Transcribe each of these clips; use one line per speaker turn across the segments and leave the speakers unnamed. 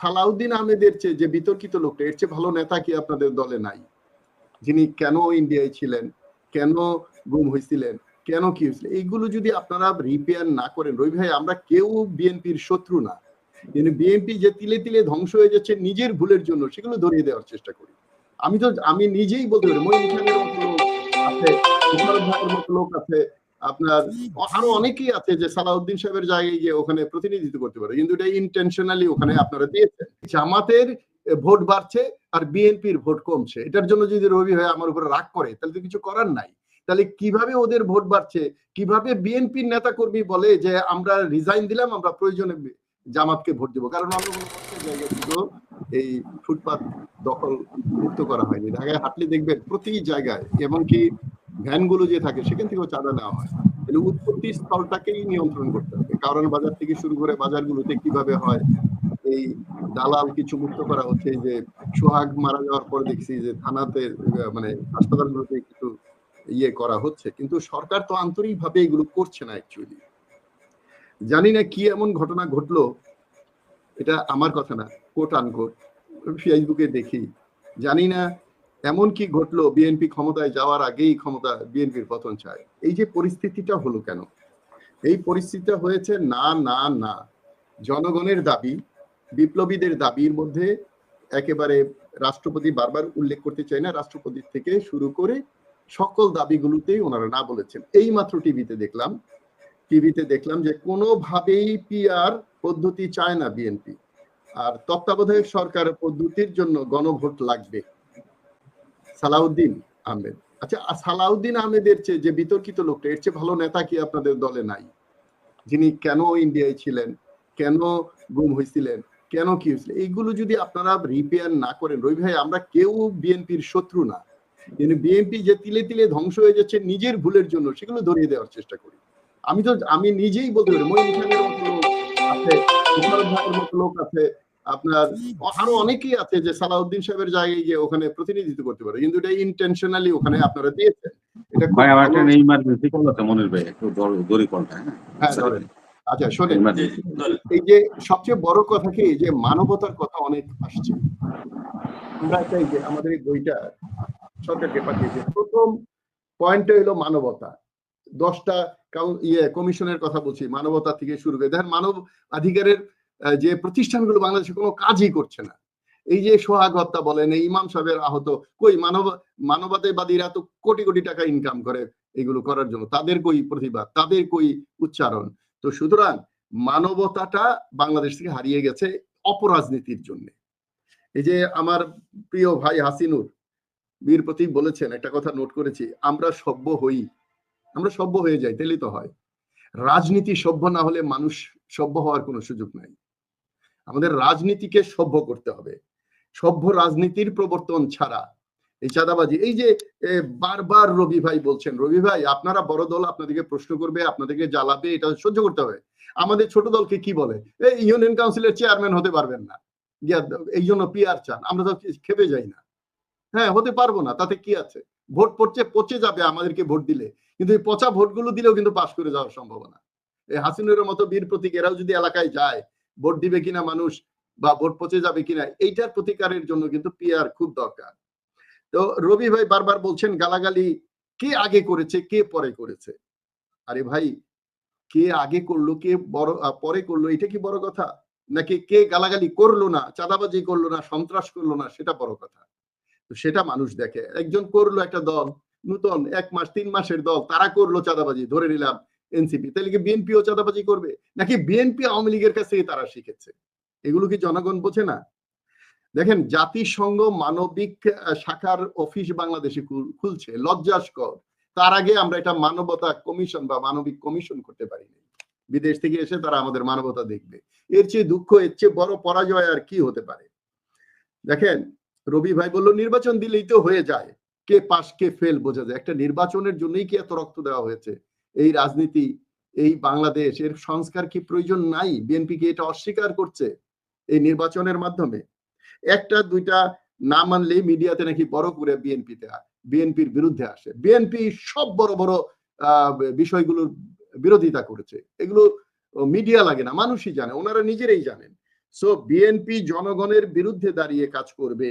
সালাউদ্দিন আহমেদের চেয়ে যে বিতর্কিত লোকটা, এর চেয়ে ভালো নেতা কি আপনাদের দলে নাই? যিনি কেন ইন্ডিয়ায় ছিলেন, কেন গুম হয়েছিলেন কেন কি হয়েছিল এইগুলো যদি আপনারা রিপেয়ার না করেন, রবি ভাই, আমরা কেউ বিএনপির শত্রু না। কিন্তু বিএনপি যে তিলে তিলে ধ্বংস হয়ে যাচ্ছে নিজের ভুলের জন্য, সেগুলো ধরিয়ে দেওয়ার চেষ্টা করি। আমি তো, আমি নিজেই বলতে পারি মহিন খানের মতো লোক আছে লোক আছে আপনার আরও অনেকেই আছে যে সালাউদ্দিন সাহেবের জায়গায় গিয়ে ওখানে প্রতিনিধিত্ব করতে পারে। কিন্তু এটা ইন্টেনশনালি ওখানে আপনারা দিয়েছেন। জামাতের ভোট বাড়ছে আর বিএনপির ভোট কমছে। এটার জন্য যদি রবি ভাই আমার উপরে রাগ করে তাহলে তো কিছু করার নাই। তাহলে কীভাবে ওদের ভোট বাড়ছে? কীভাবে বিএনপির নেতা কর্মী বলে যে আমরা রিজাইন দিলাম আমরা প্রয়োজনে জামাতকে ভোট দেবো? কারণ জায়গায় এই ফুটপাত দখল মুক্ত করা হয়নি। ঢাকায় হাঁটলে দেখবেন প্রতি জায়গায় এমনকি ভ্যানগুলো যে থাকে, সেখান থেকেও চাঁদা নেওয়া হয়। তাহলে উৎপত্তি স্থলটাকেই নিয়ন্ত্রণ করতে হবে। কারণ বাজার থেকে শুরু করে বাজারগুলোতে কীভাবে হয়, এই দালাল কিছু মুক্ত করা হচ্ছে যে সোহাগ মারা যাওয়ার পর দেখছি যে থানাতে মানে হাসপাতালগুলোতে কিছু ইয়ে করা হচ্ছে। কিন্তু সরকার তো আন্তরিকভাবে এগুলো করছে না অ্যাকচুয়ালি জানি না কি এমন ঘটনা ঘটলো, এটা আমার কথা না কোট আনকোট ফেসবুকে দেখি। জানি না এমন কি ঘটলো বিএনপি ক্ষমতায় যাওয়ার আগেই ক্ষমতা বিএনপির পতন চায়। এই যে পরিস্থিতিটা হলো কেন? এই পরিস্থিতিটা হয়েছে না না না। জনগণের দাবি, বিপ্লবীদের দাবির মধ্যে একেবারে রাষ্ট্রপতি বারবার উল্লেখ করতে চাই না, রাষ্ট্রপতি থেকে শুরু করে সকল দাবিগুলোতেই ওনারা না বলেছেন। এই মাত্র টিভিতে দেখলাম টিভিতে দেখলাম যে কোনোভাবেই পিআর পদ্ধতি চায় না বিএনপি। আর তত্ত্বাবধায়ক সরকারের পদ্ধতির জন্য গণভোট লাগবে। সালাউদ্দিন আহমেদ। আচ্ছা সালাউদ্দিন আহমেদের চেয়ে যে বিতর্কিত লোকটা, এর চেয়ে ভালো নেতা কি আপনাদের দলে নাই? যিনি কেন ইন্ডিয়ায় ছিলেন, কেন গুম হয়েছিলেন কেন কি হয়েছিল এইগুলো যদি আপনারা রিপেয়ার না করেন, রবি ভাই, আমরা কেউ বিএনপির শত্রু না। কিন্তু বিএনপি যে তিলে তিলে ধ্বংস হয়ে যাচ্ছে নিজের ভুলের জন্য, সেগুলো ধরিয়ে দেওয়ার চেষ্টা করি। আমি তো, আমি নিজেই বলতে পারি মহিন খানের মতো লোক আছে আপনার আরও অনেকেই আছে যে সালাউদ্দিন সাহেবের জায়গায় গিয়ে ওখানে প্রতিনিধিত্ব করতে পারে কিন্তু এটা ইন্টেনশনালি ওখানে আপনারা দিয়েছেন। এটা
ভাই আমার একটা ইমার্জেন্সি কল আছে মনির ভাই একটু দড়ি কলটা হ্যাঁ?
হ্যাঁ আচ্ছা শোনেন। এই যে সবচেয়ে বড় কথা কি যে মানবতার কথা অনেক আসছে। আমরা চাই যে আমাদের এই বইটা সরকারকে পাঠিয়েছে। প্রথম পয়েন্টটা হলো মানবতা। দশটা ইয়ে কমিশনের কথা বলছি মানবতা থেকে শুরু করে। দেখেন মানব অধিকারের যে প্রতিষ্ঠানগুলো বাংলাদেশে কোনো কাজই করছে না। এই যে সোহাগ হত্যা বলেন, এই ইমাম সাহেবের আহত, কই মানব, মানবতাবাদীরা তো কোটি কোটি টাকা ইনকাম করে এগুলো করার জন্য। তাদের কই প্রতিবাদ? তাদের কই উচ্চারণ? তো সুতরাং মানবতাটা বাংলাদেশ থেকে হারিয়ে গেছে অপরাজনীতির জন্য। এই যে আমার প্রিয় ভাই হাসিনুর, বীর প্রতীক বলেছেন, একটা কথা নোট করেছি, আমরা সভ্য হই। আমরা সভ্য হয়ে যাই তাহলেই তো হয়। রাজনীতি সভ্য না হলে মানুষ সভ্য হওয়ার কোনো সুযোগ নাই। আমাদের রাজনীতিকে সভ্য করতে হবে। সভ্য রাজনীতির প্রবর্তন ছাড়া এই চাঁদাবাজি, এই যে বারবার রবি ভাই বলছেন, রবি ভাই, আপনারা বড় দল আপনাদেরকে প্রশ্ন করবে, আপনাদেরকে জ্বালাবে, এটা সহ্য করতে হবে। আমাদের ছোট দলকে কি বলে? এই ইউনিয়ন কাউন্সিলের চেয়ারম্যান হতে পারবেন না। এই জন্য পিয়ার চান, আমরা তো খেপে যাই না। হ্যাঁ হতে পারব না, তাতে কি আছে? ভোট পড়ছে, পচে যাবে আমাদেরকে ভোট দিলে। কিন্তু এই পচা ভোটগুলো দিলেও কিন্তু পাশ করে যাওয়ার সম্ভাবনা। এই হাসিনুরের মতো বীর প্রতীক, এরাও যদি এলাকায় যায় ভোট দিবে কিনা মানুষ বা ভোট পচে যাবে কিনা, এইটার প্রতিকারের জন্য কিন্তু পিআর খুব দরকার। তো রবি ভাই বারবার বলছেন গালাগালি কে আগে করেছে, কে পরে করেছে? আরে ভাই, কে আগে করল, কে বড় পরে করল, এটা কি বড় কথা? নাকি কে গালাগালি করল না, চাঁদাবাজি করল না, সন্ত্রাস করল না, সেটা বড় কথা। তো সেটা মানুষ দেখে। একজন করল একটা দল, নতুন, এক মাস, তিন মাসের দল, তারা করল চাঁদাবাজি, ধরে নিলাম। এনসিপি, তাহলে কি বিএনপিও চাঁদাবাজি করবে? নাকি বিএনপি আওয়ামী লীগের কাছে তারা শিখেছে? এগুলো কি জনগণ বোঝে না? দেখেন, জাতিসংঘ মানবিক শাখার অফিস বাংলাদেশে খুলছে, লজ্জাস্কর। তার আগে আমরা এটা মানবতা কমিশন বা মানবিক কমিশন করতে পারিনি বিদেশ থেকে এসে তারা আমাদের মানবতা দেখবে। এর চেয়ে দুঃখ, এর চেয়ে বড় পরাজয় আর কি হতে পারে? দেখেন, রবি ভাই বলল, নির্বাচন দিলেই তো হয়ে যায়। কে পাশ কে ফেল বোঝা যায়। একটা নির্বাচনের জন্যই কি এত রক্ত দেওয়া হয়েছে? এই রাজনীতি, এই বাংলাদেশ, এর সংস্কার কি প্রয়োজন নাই? বিএনপি কি এটা অস্বীকার করছে এই নির্বাচনের মাধ্যমে? একটা, দুইটা না মানলে মিডিয়াতে নাকি বড় করে বিএনপিতে বিএনপির বিরুদ্ধে আসে। বিএনপি সব বড় বড় বিষয়গুলোর বিরোধিতা করেছে। এগুলো মিডিয়া লাগে না, মানুষই জানে, ওনারা নিজেরাই জানেন। সো, বিএনপি জনগণের বিরুদ্ধে দাঁড়িয়ে কাজ করবে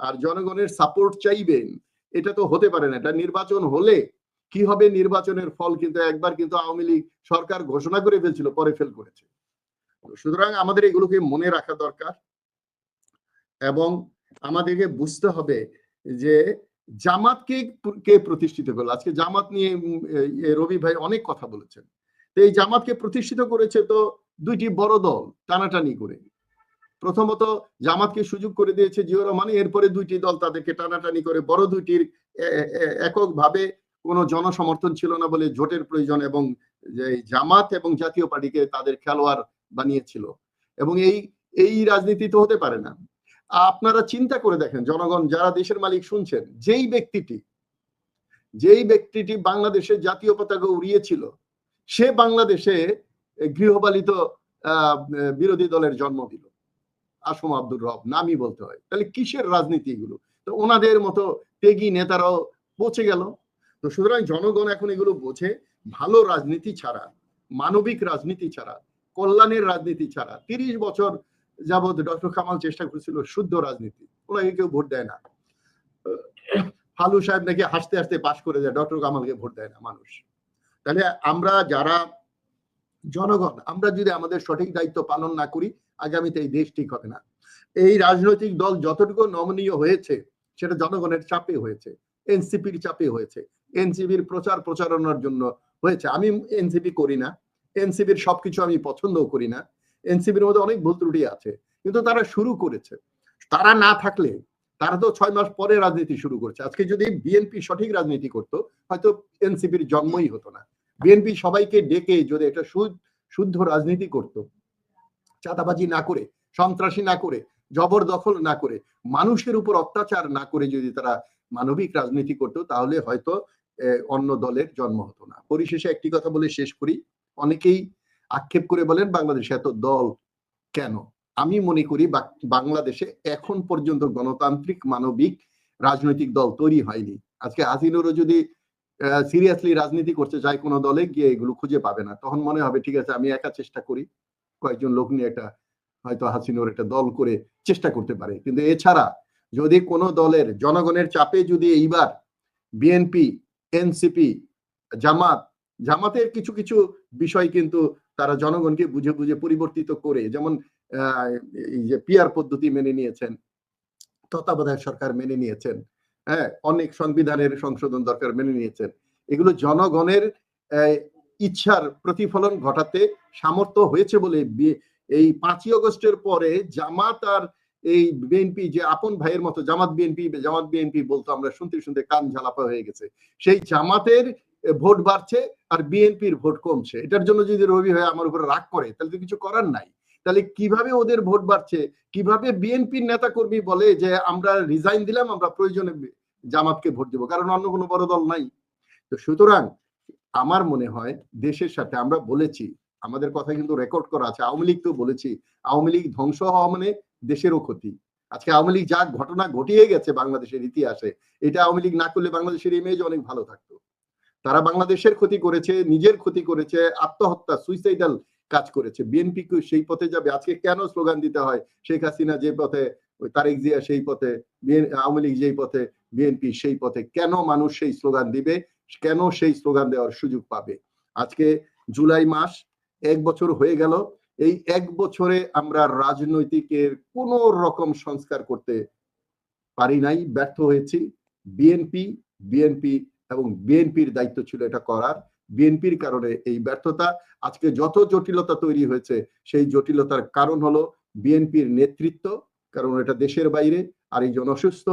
আর জনগণের সাপোর্ট চাইবেন, এটা তো হতে পারে না। এটা নির্বাচন হলে কি হবে নির্বাচনের ফল কিন্তু একবার কিন্তু আওয়ামী লীগ সরকার ঘোষণা করে ফেলছিল, পরে ফেল করেছে। সুতরাং আমাদের এগুলোকে মনে রাখা দরকার এবং আমাদেরকে বুঝতে হবে যে জামাতকে কে প্রতিষ্ঠিত করল? আজকে জামাত নিয়ে রবি ভাই অনেক কথা বলেছেন। তো এই জামাতকে প্রতিষ্ঠিত করেছে তো দুইটি বড় দল টানাটানি করে। প্রথমত জামাতকে সুযোগ করে দিয়েছে জিও রহমান, এরপরে দুইটি দল তাদেরকে টানাটানি করে, বড় দুইটির এককভাবে কোনো জনসমর্থন ছিল না বলে জোটের প্রয়োজন এবং জামাত এবং জাতীয় পার্টিকে তাদের খেলোয়াড় বানিয়েছিল। এবং এই এই রাজনীতি তো হতে পারে না। আপনারা চিন্তা করে দেখেন, জনগণ, যারা দেশের মালিক শুনছেন, যেই ব্যক্তিটি যেই ব্যক্তিটি বাংলাদেশের জাতীয় পতাকা উড়িয়েছিল, সে বাংলাদেশে গৃহপালিত বিরোধী দলের জন্ম দিল। আসম আব্দুর রব, নামই বলতে হয়। তাহলে কিসের রাজনীতি এগুলো? তো ওনাদের মতো তেগি নেতারাও পচে গেল। তো সুতরাং জনগণ এখন এগুলো বোঝে, ভালো রাজনীতি ছাড়া, মানবিক রাজনীতি ছাড়া, কল্যাণের রাজনীতি ছাড়া, তিরিশ বছর যাবৎ ডক্টর কামাল চেষ্টা করেছিল শুদ্ধ রাজনীতি, ওনাকে কেউ ভোট দেয় না। ফালু সাহেব নাকি হাসতে হাসতে পাশ করে যায়, ডক্টর কামালকে ভোট দেয় না মানুষ। তাহলে আমরা যারা জনগণ, আমরা যদি আমাদের সঠিক দায়িত্ব পালন না করি, আগামীতে এই দেশ ঠিক হবে না। এই রাজনৈতিক দল যতটুকু নমনীয় হয়েছে, সেটা জনগণের চাপে হয়েছে, এনসিপির চাপে হয়েছে। এনসিপির প্রচার প্রচারণার জন্য হয়েছে। আমি এনসিপি করি না। এনসিপির সবকিছু আমি পছন্দও করি না। এনসিপির মধ্যে অনেক ভুল ত্রুটি আছে, কিন্তু তারা শুরু করেছে। তারা না থাকলে, তারা তো ছয় মাস পরে রাজনীতি শুরু করছে। আজকে যদি বিএনপি সঠিক রাজনীতি করতো, হয়তো এনসিপির জন্মই হতো না। বিএনপি সবাইকে ডেকে যদি একটা শুদ্ধ রাজনীতি করত, চাঁদাবাজি না করে, সন্ত্রাসী না করে, জবরদখল না করে, মানুষের উপর অত্যাচার না করে যদি তারা মানবিক রাজনীতি করতো, তাহলে হয়তো অন্য দলের জন্ম হতো না। পরিশেষে একটি কথা বলে শেষ করি। অনেকেই আক্ষেপ করে বলেন, বাংলাদেশে এত দল কেন? আমি মনে করি বাংলাদেশে এখন পর্যন্ত গণতান্ত্রিক, মানবিক, রাজনৈতিক দল তৈরি হয়নি। আজকে হাসিনুরও যদি সিরিয়াসলি রাজনীতি করতে চায় কোনো দলে, গিয়ে এগুলো খুঁজে পাবে না। তখন মনে হবে, ঠিক আছে, আমি একা চেষ্টা করি। কয়েকজন লোক নিয়ে একটা, হয়তো হাসিনুর একটা দল করে চেষ্টা করতে পারে। কিন্তু এছাড়া যদি কোনো দলের জনগণের চাপে যদি এইবার বিএনপি এনসিপি, জামাত, জামাতের কিছু কিছু বিষয় কিন্তু তারা জনগণকে বুঝে বুঝে পরিবর্তিত করে, যেমন যে পিয়ার পদ্ধতি মেনে নিয়েছেন, তত্ত্বাবধায়ক সরকার মেনে নিয়েছেন হ্যাঁ অনেক সংবিধানের সংশোধন দরকার মেনে নিয়েছেন, এগুলো জনগণের ইচ্ছার প্রতিফলন ঘটাতে সামর্থ্য হয়েছে বলে এই পাঁচই আগস্টের পরে জামাত আর এই বিএনপি যে আপন ভাইয়ের মতো জামাত বিএনপি জামাত বিএনপি বলতো আমরা শুনতে শুনতে কান ঝালাপা হয়ে গেছে। সেই জামাতের ভোট বাড়ছে আর বিএনপির ভোট কমছে। এটার জন্য যদি রবি ভাই আমার উপরে রাগ করে, তাহলে তো কিছু করার নাই। তাহলে কীভাবে ওদের ভোট বাড়ছে? কীভাবে বিএনপির নেতা কর্মী বলে যে আমরা রিজাইন দিলাম, আমরা প্রয়োজনে জামাতকে ভোট দেবো? কারণ অন্য কোনো বড় দল নাই। তো সুতরাং আমার মনে হয় দেশের সাথে আমরা বলেছি, আমাদের কথা কিন্তু রেকর্ড করা আছে, আওয়ামী লীগ তো বলেছি, আওয়ামী লীগ ধ্বংস হওয়া মানে দেশেরও ক্ষতি। আজকে আওয়ামী লীগ যা ঘটনা ঘটিয়ে গেছে বাংলাদেশের ইতিহাসে, এটা আওয়ামী লীগ না করলে বাংলাদেশের ইমেজ অনেক ভালো থাকতো। তারা বাংলাদেশের ক্ষতি করেছে, নিজের ক্ষতি করেছে, আত্মহত্যা সুইসাইডাল কাজ করেছে। বিএনপি সেই পথে যাবে? আজকে কেন স্লোগান দিতে হয় শেখ হাসিনা যে পথে তারেক জিয়া সেই পথে আওয়ামী লীগ যেই পথে বিএনপি সেই পথে, কেন মানুষ সেই স্লোগান দিবে? কেন সেই স্লোগান দেওয়ার সুযোগ পাবে? আজকে জুলাই মাস, এক বছর হয়ে গেল এই এক বছরে আমরা রাজনৈতিকের কোন রকম সংস্কার করতে পারি নাই, ব্যর্থ হয়েছি। বিএনপি বিএনপি এবং বিএনপির দায়িত্ব ছিল এটা করার। বিএনপির কারণে এই ব্যর্থতা। আজকে যত জটিলতা তৈরি হয়েছে, সেই জটিলতার কারণ হলো বিএনপির নেতৃত্ব, কারণ এটা দেশের বাইরে, আর এই জন অসুস্থ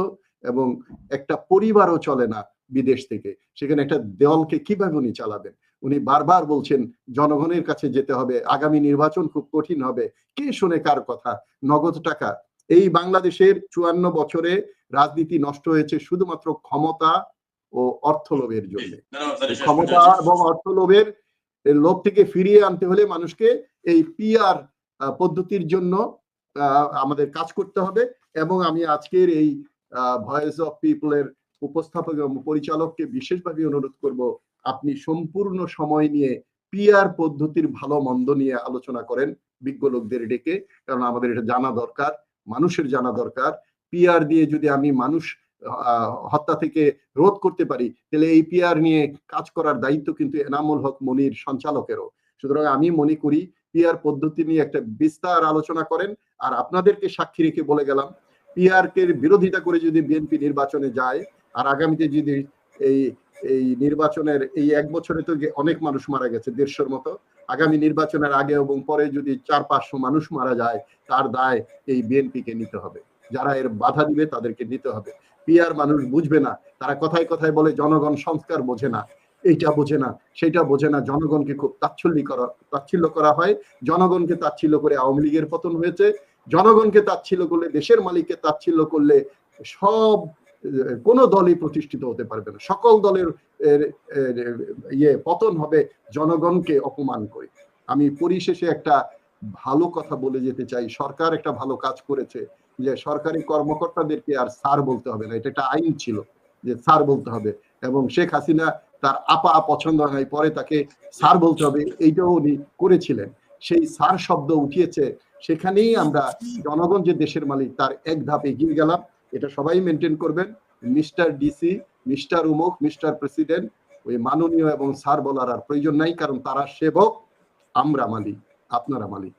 এবং একটা পরিবারও চলে না বিদেশ থেকে। সেখানে একটা দলকে কীভাবে উনি চালাবেন? উনি বারবার বলছেন জনগণের কাছে যেতে হবে আগামী নির্বাচন খুব কঠিন হবে। কে শুনে কার কথা? নগদ টাকা। এই বাংলাদেশের চুয়ান্ন বছরে রাজনীতি নষ্ট হয়েছে শুধুমাত্র ক্ষমতা ও অর্থ লোভের জন্য। ক্ষমতা এবং অর্থ লোভের এই লোভ থেকে ফিরিয়ে আনতে হলে মানুষকে এই পিআর পদ্ধতির জন্য আহ, আমাদের কাজ করতে হবে এবং আমি আজকের এই ভয়েস অফ পিপলের উপস্থাপক এবং পরিচালককে বিশেষভাবে অনুরোধ করব আপনি সম্পূর্ণ সময় নিয়ে পিআর পদ্ধতির ভালো মন্দ নিয়ে আলোচনা করেন বিজ্ঞ লোকদের ডেকে, কারণ আমাদের এটা জানা দরকার, মানুষের জানা দরকার। পিআর দিয়ে যদি আমি মানুষ হত্যা থেকে রোধ করতে পারি, তাহলে এই পিআর নিয়ে কাজ করার দায়িত্ব কিন্তু এনামুল হক মনির সঞ্চালকেরও। সুতরাং আমি মনে করি পিআর পদ্ধতি নিয়ে একটা বিস্তার আলোচনা করেন, আর আপনাদেরকে সাক্ষী রেখে বলে গেলাম পিআর কে বিরোধিতা করে যদি বিএনপি নির্বাচনে যায়, আর আগামীতে যদি এই এই নির্বাচনের, এই এক বছরে তো অনেক মানুষ মারা গেছে, দেড়শোর মতো। আগামী নির্বাচনের আগে এবং পরে যদি চার, পাঁচশো মানুষ মারা যায়, তার দায় এই বিএনপি কে নিতে হবে। যারা এর বাধা দিবে, তাদেরকে নিতে হবে। পিআর মানুষ বুঝবে না, তারা কথায় কথায় বলে জনগণ সংস্কার বোঝে না, এইটা বোঝে না, সেটা বোঝে না। জনগণকে খুব তাচ্ছল্য করা, তাচ্ছিল্য করা হয়। জনগণকে তাচ্ছিল্য করে আওয়ামী লীগের পতন হয়েছে। জনগণকে তাচ্ছিল্য করলে, দেশের মালিককে তাচ্ছিল্য করলে সব কোনো দলই প্রতিষ্ঠিত হতে পারবে না। সকল দলের ইয়ে পতন হবে জনগণকে অপমান করে। আমি পরিশেষে একটা ভালো কথা বলে যেতে চাই। সরকার একটা ভালো কাজ করেছে যে সরকারি কর্মকর্তাদেরকে আর স্যার বলতে হবে না। এটা একটা আইন ছিল যে স্যার বলতে হবে এবং শেখ হাসিনা তার আপা পছন্দ হয়, পরে তাকে স্যার বলতে হবে। এইটাও উনি করেছিলেন। সেই সার শব্দ উঠিয়েছে। সেখানেই আমরা জনগণ যে দেশের মালিক তার এক ধাপ এগিয়ে গেলাম। এটা সবাই মেনটেন করবেন। মিস্টার ডিসি মিস্টার উমুক, মিস্টার প্রেসিডেন্ট, ওই মাননীয় এবং স্যার বলার আর প্রয়োজন নাই, কারণ তারা সেবক, আমরা মালিক, আপনারা মালিক।